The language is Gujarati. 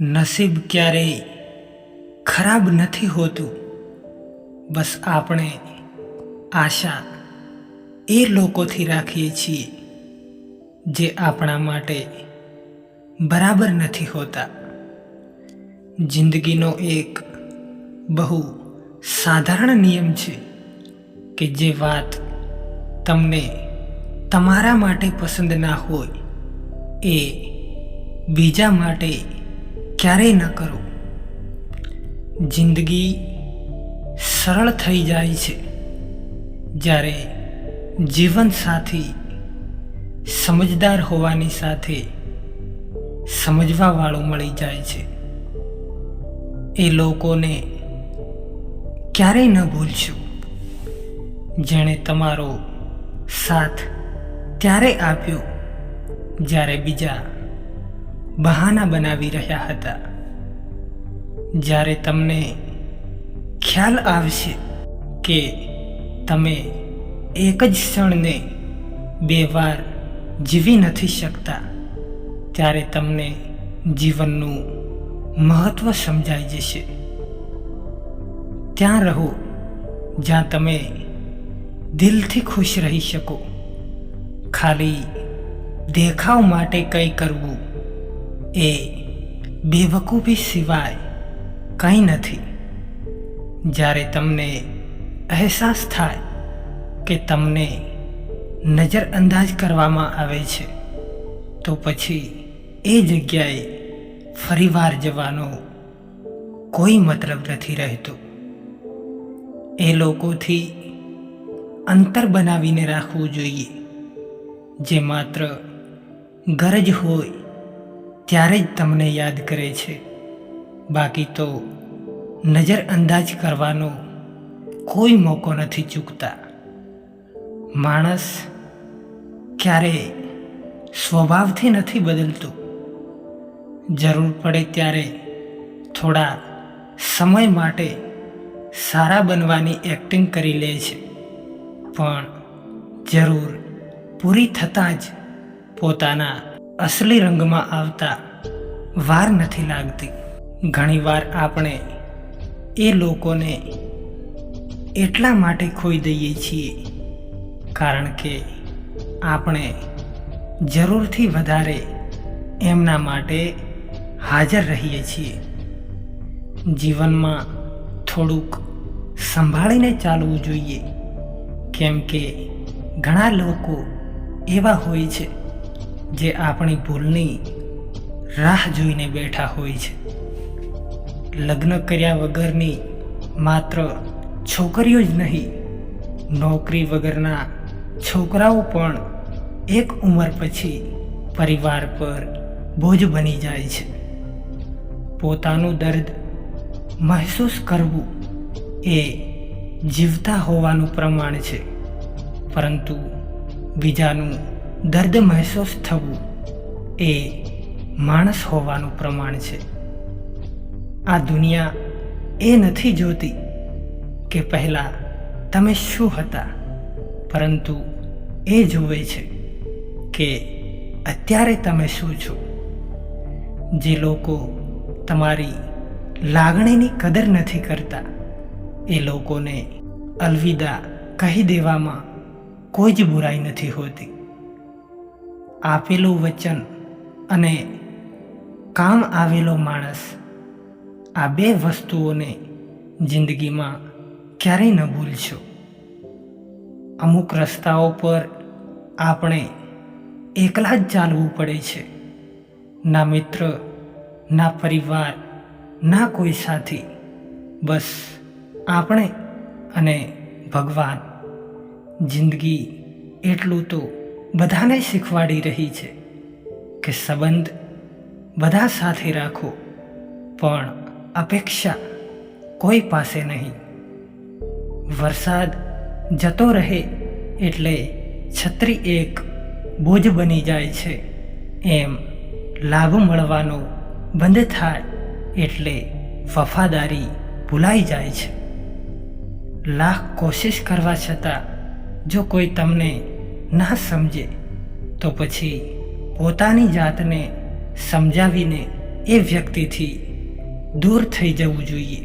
નસીબ ક્યારેય ખરાબ નથી હોતું. બસ આપણે આશા એ લોકોથી રાખીએ છીએ જે આપણા માટે બરાબર નથી હોતા. જિંદગીનો એક બહુ સાધારણ નિયમ છે કે જે વાત તમને તમારા માટે પસંદ ના હોય એ બીજા માટે ક્યારેય ન કરો. જિંદગી સરળ થઈ જાય છે જ્યારે જીવનસાથી સમજદાર હોવાની સાથે સમજવાવાળું મળી જાય છે. એ લોકોને ક્યારેય ન ભૂલશો. જેણે તમારો સાથ ત્યારે આપ્યો જ્યારે બીજા બહાના બનાવી રહ્યા હતા. જ્યારે તમને ખ્યાલ આવશે કે તમે એક જ ક્ષણને બે વાર જીવી નથી શકતા, ત્યારે તમને જીવનનું મહત્વ સમજાઈ જશે. ત્યાં રહો જ્યાં તમે દિલથી ખુશ રહી શકો. ખાલી દેખાવ માટે કંઈ કરવું એ બેવકૂફી સિવાય કંઈ નથી. જ્યારે તમને અહેસાસ થાય કે તમને નજરઅંદાજ કરવામાં આવે છે, તો પછી એ જગ્યાએ ફરીવાર જવાનો કોઈ મતલબ નથી રહેતો. એ લોકોથી અંતર બનાવીને રાખવું જોઈએ, જે માત્ર ગરજ હોય ત્યારે જ તમને યાદ કરે છે. બાકી તો નજર અંદાજ કરવાનો કોઈ મોકો નથી ચૂકતા. માણસ ક્યારે સ્વભાવથી નથી બદલતો. જરૂર પડે ત્યારે થોડા સમય માટે સારા બનવાની એક્ટિંગ કરી લે છે. પણ જરૂર પૂરી થતાં જ પોતાના અસલી રંગમાં આવતા વાર નથી લાગતી. ઘણીવાર આપણે એ લોકોને એટલા માટે ખોઈ દઈએ છીએ, કારણ કે આપણે જરૂરથી વધારે એમના માટે હાજર રહીએ છીએ. જીવનમાં થોડુંક સંભાળીને ચાલવું જોઈએ, કેમ કે ઘણા લોકો એવા હોય છે જે આપણી ભૂલની રાહ જોઈને બેઠા હોય છે. લગ્ન કર્યા વગરની માત્ર છોકરીઓ જ નહીં, નોકરી વગરના છોકરાઓ પણ એક ઉંમર પછી પરિવાર પર બોજ બની જાય છે. પોતાનું દર્દ મહેસૂસ કરવું એ જીવતા હોવાનું પ્રમાણ છે. પરંતુ બીજાનું દર્દ મહેસૂસ થવું એ માણસ હોવાનું પ્રમાણ છે. આ દુનિયા એ નથી જોતી કે પહેલાં તમે શું હતા, પરંતુ એ જુએ છે કે અત્યારે તમે શું છો. જે લોકો તમારી લાગણીની કદર નથી કરતા, એ લોકોને અલવિદા કહી દેવામાં કોઈ જ બુરાઈ નથી હોતી. આપેલું વચન અને કામ આવેલો માણસ આ બે વસ્તુઓને જિંદગીમાં ક્યારેય ન ભૂલશો. અમુક રસ્તાઓ પર આપણે એકલા જ ચાલવું પડે છે. ના મિત્ર, ના પરિવાર, ના કોઈ સાથી. બસ આપણે અને ભગવાન. જિંદગી એટલું તો બધાને શીખવાડી રહી છે કે સંબંધ બધા સાથે રાખો, પણ અપેક્ષા કોઈ પાસે નહીં. વરસાદ જતો રહે એટલે છત્રી એક બોજ બની જાય છે. એમ લાભ મળવાનો બંધ થાય એટલે વફાદારી ભૂલાઈ જાય છે. લાખ કોશિશ કરવા છતાં જો કોઈ તમને ના સમજે તો પછી પોતાની જાતને સમજાવીને એ વ્યક્તિથી દૂર થઈ જવું જોઈએ.